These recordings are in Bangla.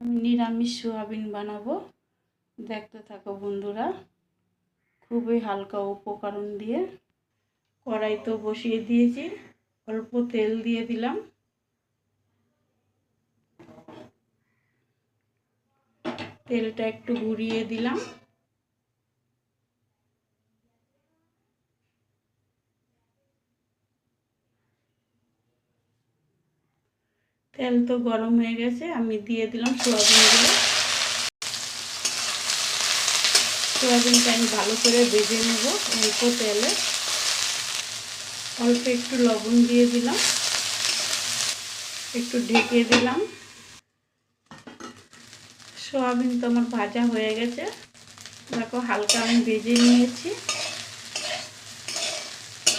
আমি নিরামিষ সোয়াবিন বানাবো। দেখতে থাকো বন্ধুরা, খুবই হালকা উপকরণ দিয়ে। কড়াই তো বসিয়ে দিয়েছি, অল্প তেল দিয়ে দিলাম। তেলটা একটু ঘুরিয়ে দিলাম। তেল তো গরম হয়ে গেছে, আমি দিয়ে দিলাম সোয়াবিনগুলো সোয়াবিনটা আমি ভালো করে ভেজে নেব অল্প তেলে। অল্প একটু লবণ দিয়ে দিলাম। একটু ঢেকে দিলাম। সোয়াবিন তো আমার ভাজা হয়ে গেছে। দেখো হালকা আমি ভেজে নিয়েছি।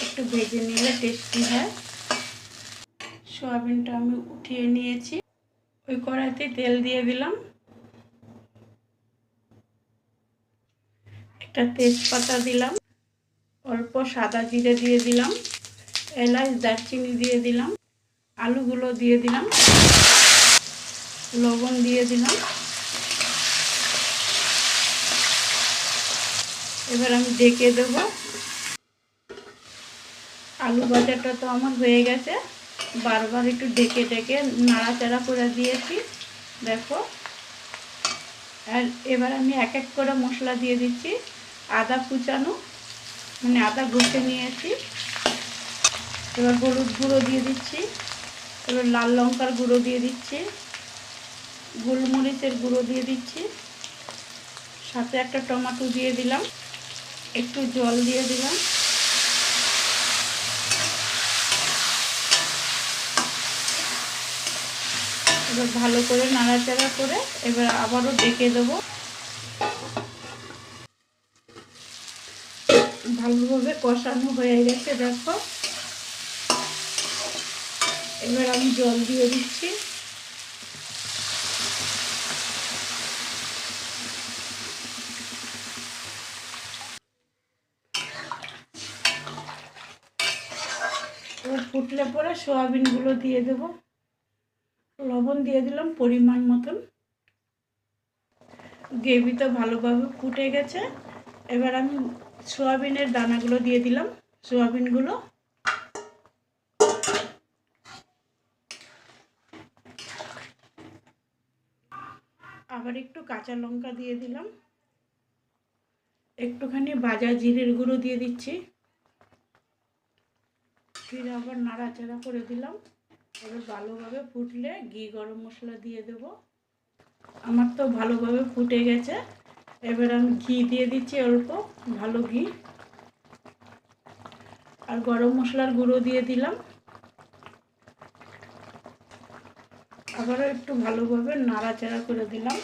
একটু ভেজে নিলে টেস্টি হয়। সোয়াবিনটা আমি উঠিয়ে নিয়েছি। ওই কড়াইতে তেল দিয়ে দিলাম। একটা তেজপাতা দিলাম। অল্প সাদা জিরে দিয়ে দিলাম। এলাচ, দারচিনি দিয়ে দিলাম। আলুগুলো দিয়ে দিলাম। লবণ দিয়ে দিলাম। এবার আমি ডেকে দেব। আলু ভাজাটা তো আমার হয়ে গেছে। বারবার একটু ডেকে ডেকে নাড়াচাড়া করে দিয়েছি, দেখো। আর এবার আমি এক এক করে মশলা দিয়ে দিচ্ছি, আদা কুচানো মানে আদা ঘষে নিয়েছি। এবার হলুদ গুঁড়ো দিয়ে দিচ্ছি, এবার লাল লঙ্কার গুঁড়ো দিয়ে দিচ্ছি, গোলমরিচের গুঁড়ো দিয়ে দিচ্ছি, সাথে একটা টমেটো দিয়ে দিলাম, একটু জল দিয়ে দিলাম। এবার ভালো করে নাড়াচাড়া করে এবার আবারও ডেকে দেবো। ভালোভাবে কষানো হয়ে গেছে, দেখো। এবার আমি জল দিয়ে দিচ্ছি। ফুটলে পরে সোয়াবিনগুলো দিয়ে দেবো। লবণ দিয়ে দিলাম পরিমাণ মতন। গ্রেভি তো ভালোভাবে ফুটে গেছে। এবার আমি সোয়াবিনের দানাগুলো দিয়ে দিলাম। সোয়াবিনগুলো আবার একটু কাঁচা লঙ্কা দিয়ে দিলাম। একটুখানি ভাজা জিরের গুঁড়ো দিয়ে দিচ্ছি। ফিরে আবার নাড়াচাড়া করে দিলাম। এবার ভালোভাবে ফুটলে ঘি গরম মশলা দিয়ে দেব। আমার তো ভালোভাবে ফুটে গেছে। এবার আমি ঘি দিয়ে দিচ্ছি অল্প, ভালো ঘি। আর গরম মশলার গুঁড়ো দিয়ে দিলাম। আবারও একটু ভালোভাবে নাড়াচাড়া করে দিলাম।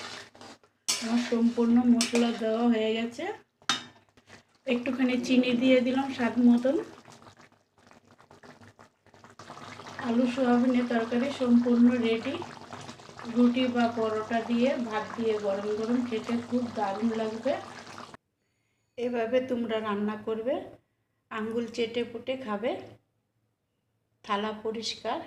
আমার সম্পূর্ণ মশলা দেওয়া হয়ে গেছে। একটুখানি চিনি দিয়ে দিলাম স্বাদ মতন। আলু সোয়াবিনের তরকারি সম্পূর্ণ রেডি রুটি বা পরোটা দিয়ে ভাত দিয়ে গরম গরম খেতে খুব দারুণ লাগবে। এভাবে তোমরা রান্না করবে, আঙ্গুল চেটে পুটে খাবে, থালা পরিষ্কার।